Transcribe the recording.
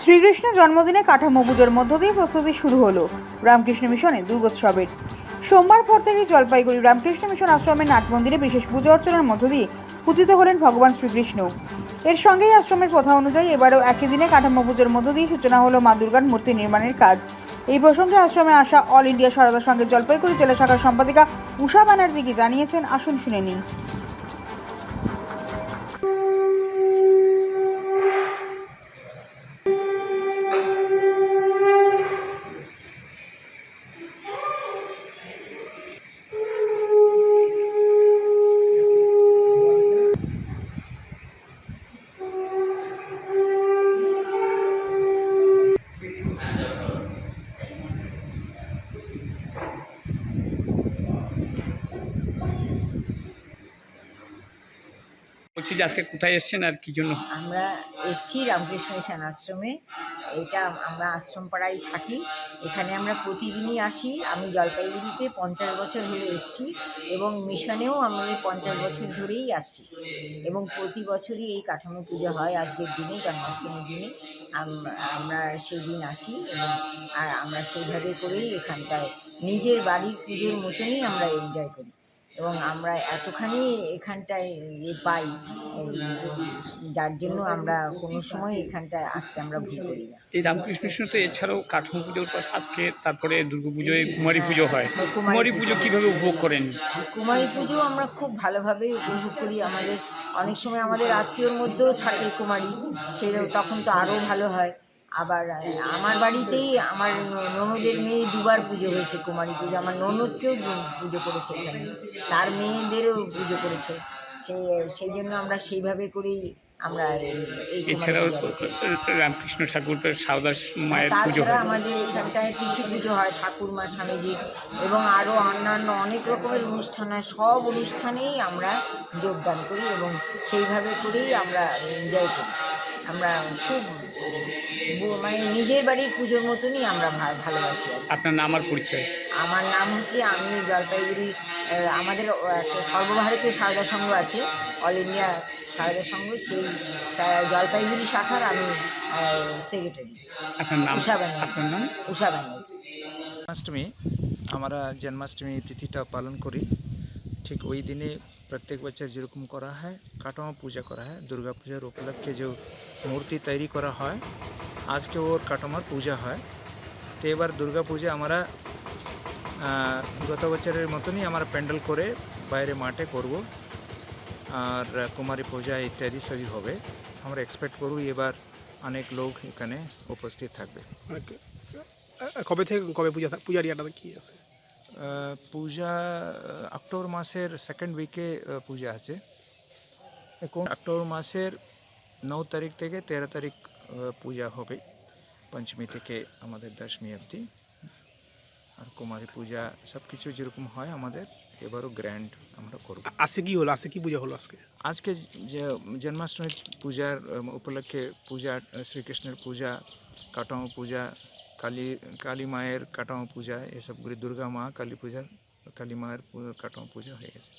শ্রীকৃষ্ণ জন্মদিনে কাঠামো পুজোর মধ্য দিয়ে প্রস্তুতি শুরু হলো রামকৃষ্ণ মিশনে দুর্গোৎসবের। সোমবার পর থেকে জলপাইগুড়ি রামকৃষ্ণ মিশন আশ্রমের নাট মন্দিরে বিশেষ পুজো অর্চনার মধ্য দিয়ে পূজিত হলেন ভগবান শ্রীকৃষ্ণ। এর সঙ্গেই আশ্রমের প্রথা অনুযায়ী এবারও একই দিনে কাঠামো পুজোর মধ্য দিয়ে সূচনা হলো মা দুর্গার মূর্তি নির্মাণের কাজ। এই প্রসঙ্গে আশ্রমে আসা অল ইন্ডিয়া সারদা সঙ্গে জলপাইগুড়ি জেলা শাখার সম্পাদিকা উষা ব্যানার্জি কি জানিয়েছেন আসুন শুনে নিই। বলছি যে আজকে কোথায় এসেছেন আর কি জন্য? আমরা এসছি রামকৃষ্ণ মিশন আশ্রমে। এটা আমরা আশ্রম পাড়ায় থাকি। এখানে আমরা প্রতিদিনই আসি। আমি জলপাইগুড়িতে পঞ্চাশ বছর হলে এসছি এবং মিশনেও আমি পঞ্চাশ বছর ধরেই আসছি। এবং প্রতি বছরই এই কাঠামো পুজো হয়। আজকের দিনে, জন্মাষ্টমীর দিনে আমরা সেই দিন আসি এবং আর আমরা সেইভাবে করেই এখানটায় নিজের বাড়ির পুজোর মতনই আমরা এনজয় করি। এবং আমরা এতখানি এখানটায় ইয়ে পাই যার জন্য আমরা কোনো সময় এখানটায় আসতে আমরা ভুল করি না। এই রামকৃষ্ণ তো এছাড়াও কাঠামো পুজোর পর আজকে তারপরে দুর্গা পুজোয় কুমারী পুজো হয়। কুমারী পুজো। কীভাবে উপভোগ করেন? কুমারী পুজো আমরা খুব ভালোভাবেই উপভোগ করি। আমাদের অনেক সময় আমাদের আত্মীয়র মধ্যেও থাকে কুমারী সে তখন তো আরও ভালো হয়। আবার আমার বাড়িতেই আমার ননদের মেয়ে দুবার পুজো হয়েছে, কুমারী পুজো। আমার ননদকেও পুজো করেছে এখানে। তার মেয়েদেরও পুজো করেছে। সেই সেই জন্য আমরা সেইভাবে করেই আমরা এছাড়াও। রামকৃষ্ণ ঠাকুর সারদা মায়ের পুজো আমাদের এখানটায় তিথি পুজো হয় ঠাকুরমা স্বামীজি এবং আরও অন্যান্য অনেক রকমের অনুষ্ঠান হয়। সব অনুষ্ঠানেই আমরা যোগদান করি এবং সেইভাবে করেই আমরা এনজয় করি। আমরা খুব মানে নিজের বাড়ির পুজোর মতনই আমরা ভালোবাসি আপনার নাম আর পরিচয়? আমার নাম হচ্ছে আমি জলপাইগুড়ি আমাদের একটা সর্বভারতীয় সারদা সংঘ আছে অল ইন্ডিয়া সারদা সংঘ সেই জলপাইগুড়ি শাখার আমি সেক্রেটারি আপনার নাম? উষা আপনার নাম? উষা ব্যানার্জি। জন্মাষ্টমী আমরা জন্মাষ্টমী তিথিটা পালন করি। ঠিক ওই দিনে প্রত্যেক বছর যেরকম করা হয় কাঠামো পূজা করা হয় দুর্গা পূজার উপলক্ষে যে মূর্তি তৈরি করা হয় আজকে ওর কাঠামোর পূজা হয়। তো এবার দুর্গা পূজা আমরা গত বছরের মতনই আমরা প্যান্ডেল করে বাইরে মাঠে করব। আর কুমারী পূজা ইত্যাদি সবই হবে। আমরা এক্সপেক্ট করব এবার অনেক লোক এখানে উপস্থিত থাকবে। কবে থেকে কবে পূজা পূজার ইয়াটা কি আছে? পূজা অক্টোবর মাসের সেকেন্ড উইকে পূজা আছে। এখন অক্টোবর মাসের নৌ তারিখ থেকে তেরো তারিখ পূজা হবে। পঞ্চমী থেকে আমাদের দশমী অবধি। আর কুমারী পূজা সব কিছু যেরকম হয় আমাদের এবারও গ্র্যান্ড আমরা করব। আজকে কি হলো? আজকে কি পূজা হলো আজকে? আজকে যে জন্মাষ্টমী পূজার উপলক্ষে পূজা শ্রীকৃষ্ণের পূজা কাটামো পূজা কালী কালী মায়ের কাটামো পূজা এসবগুলি দুর্গা মা কালী পূজা কালী মায়ের কাটামো পূজা হয়ে গেছে।